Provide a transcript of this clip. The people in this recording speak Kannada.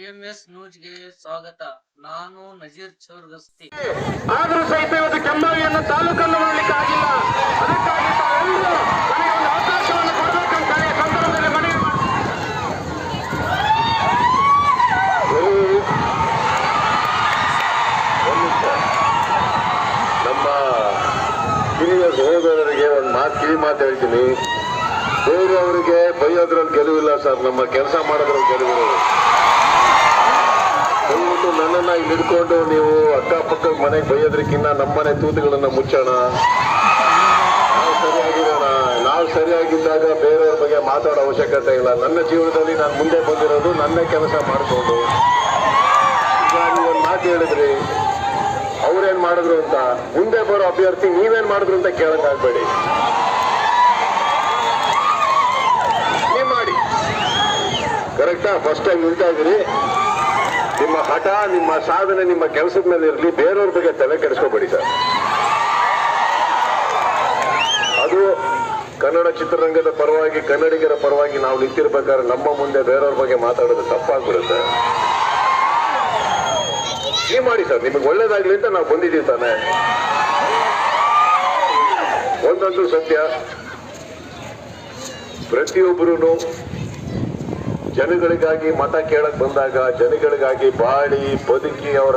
ಬಿಎಂಎಸ್ ನ್ಯೂಸ್ಗೆ ಸ್ವಾಗತ. ನಾನು ನಜೀರ್ ಚೌರ್ಗಸ್ತಿ. ಆದರೂ ಸಹಿತ ಇವತ್ತು ಕೆಂಬಾವಿಯನ್ನು ತಾಲೂಕನ್ನು ಮಾಡಲಿಕ್ಕೆ ಆಗಿಲ್ಲ. ಅದಕ್ಕಾಗಿ ತಾವೆಲ್ಲರೂ ನನಗೆ ಒಂದು ಅವಕಾಶವನ್ನು ಕೊಡಬೇಕಂತ ಈ ಸಂದರ್ಭದಲ್ಲಿ ಮನವಿ ನಮ್ಮ ಹಿರಿಯ ಸಹೋದರರಿಗೆ ಒಂದು ಮಾತು ಕಿವಿ ಮಾತು ಹೇಳ್ತೀನಿ. ಬೇರೆಯವರಿಗೆ ಬೈಯೋದ್ರಲ್ಲಿ ಗೆಲುವಿಲ್ಲ ಸರ್. ನಮ್ಮ ಕೆಲಸ ಮಾಡೋದ್ರಲ್ಲಿ ಗೆಲುವಿರೋದು ದಯವಿಟ್ಟು ನನ್ನನ್ನ ಇಲ್ಲಿ ಹಿಡ್ಕೊಂಡು ನೀವು ಅಕ್ಕಪಕ್ಕ ಮನೆಗೆ ಬೈಯೋದ್ರಕ್ಕಿಂತ ನಮ್ಮನೆ ತೂತುಗಳನ್ನ ಮುಚ್ಚೋಣ. ನಾವು ನಾವು ಸರಿಯಾಗಿದ್ದಾಗ ಬೇರೆಯವ್ರ ಬಗ್ಗೆ ಮಾತಾಡೋ ಅವಶ್ಯಕತೆ ಇಲ್ಲ. ನನ್ನ ಜೀವನದಲ್ಲಿ ನಾನು ಮುಂದೆ ಬಂದಿರೋದು ನನ್ನ ಕೆಲಸ ಮಾಡಿಕೊಂಡು. ಈಗ ಒಂದು ಮಾತು ಹೇಳಿದ್ರಿ. ಅವ್ರೇನ್ ಮಾಡಿದ್ರು ಅಂತ. ಮುಂದೆ ಬರೋ ಅಭ್ಯರ್ಥಿ ನೀವೇನ್ ಮಾಡಿದ್ರು ಅಂತ ಕೇಳಕ್ ಆಗ್ಬೇಡಿ. ಮಾಡಿ. ಕರೆಕ್ಟಾ ಫಸ್ಟ್ ಟೈಮ್ ನಿಲ್ತಾ ಇದ್ದೀರಿ. ನಿಮ್ಮ ಹಠ, ನಿಮ್ಮ ಸಾಧನೆ, ನಿಮ್ಮ ಕೆಲಸದ ಮೇಲೆ ಇರಲಿ, ಬೇರೆಯವ್ರ ಬಗ್ಗೆ ತಲೆ ಕೆಡಿಸ್ಕೋಬೇಡಿ ಸರ್. ಅದು ಕನ್ನಡ ಚಿತ್ರರಂಗದ ಪರವಾಗಿ, ಕನ್ನಡಿಗರ ಪರವಾಗಿ ನಾವು ನಿಂತಿರ್ಬೇಕಾದ್ರೆ ನಮ್ಮ ಮುಂದೆ ಬೇರೆಯವ್ರ ಬಗ್ಗೆ ಮಾತಾಡೋದು ತಪ್ಪಾಗ್ಬಿಡುತ್ತೆ. ನೀವು ಮಾಡಿ ಸರ್, ನಿಮಗೆ ಒಳ್ಳೇದಾಗ್ಲಿ ಅಂತ ನಾವು ಬಂದಿದ್ದೀವಿ ತಾನೆ. ಒಂದೊಂದು ಸತ್ಯ. ಪ್ರತಿಯೊಬ್ಬರು ಜನಗಳಿಗಾಗಿ ಮತ ಕೇಳಕ್ ಬಂದಾಗ ಜನಗಳಿಗಾಗಿ ಬಾಳಿ ಬದುಕಿ ಅವರ